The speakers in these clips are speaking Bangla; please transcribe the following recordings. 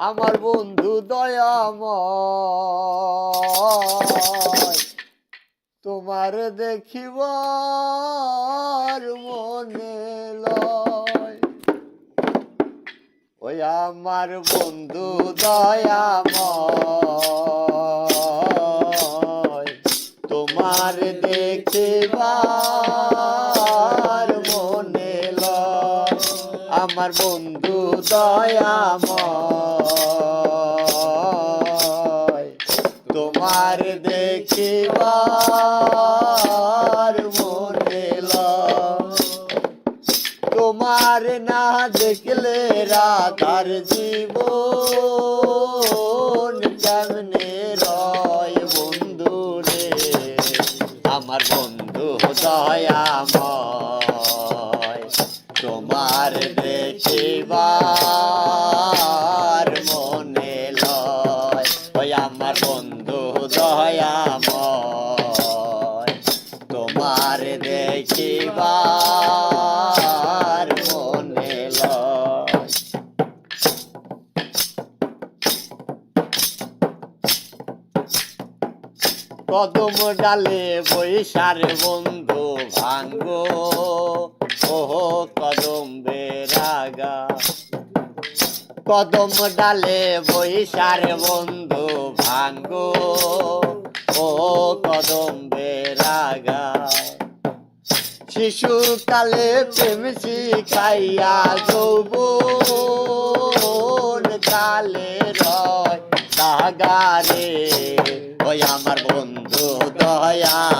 আমার বন্ধু দয়াময় তোমার দেখিবার মনে লয়। ওই আমার বন্ধু দয়াময় তোমার দেখিবার আমার বন্ধু দয়াময়, তোমার দেখিবার মনে তোমার না দেখলে রাধার জীবন কেমনে রয় বন্ধু রে আমার বন্ধু দয়াময়। দেখিবার মনে লয় আমার বন্ধু তোমার মনে লয়। কদম ডালে বৈশার বন্ধু ভাঙ্গো ওহো কদম বেরাগা কদম ডালে বৈশার বন্ধু ভাঙ্গো। ও কদম বেরাগা শিশুকালে প্রেম শিখাইয়া যৌবন কালে রয় তাগারে ওই আমার বন্ধু দয়াময়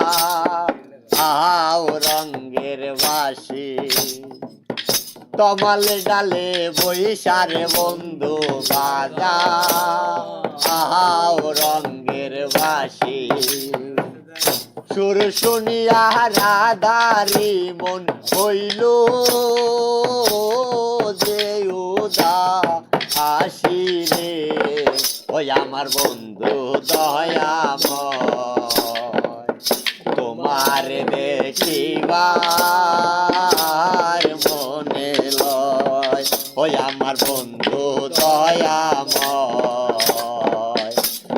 কমল ডালে বৈশারে বন্ধু বাজা। আও রঙ্গের বাসি সুর শুনিয়া রাধারি মন হইল যে উদা আসিরে ওই আমার বন্ধু দয়াময়, তোমার দেখিবার আমার বন্ধু দয়াময়,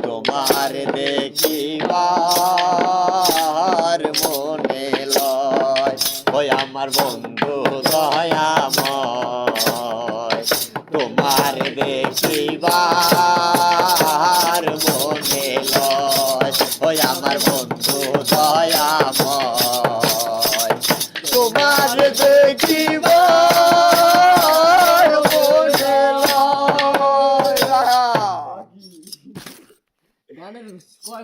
তোমার দেখিবার মনে লয়। ওই আমার বন্ধু দয়াময়, তোমার দেখিবার মনে লয়। ওই আমার বন্ধু দয়াময়। What.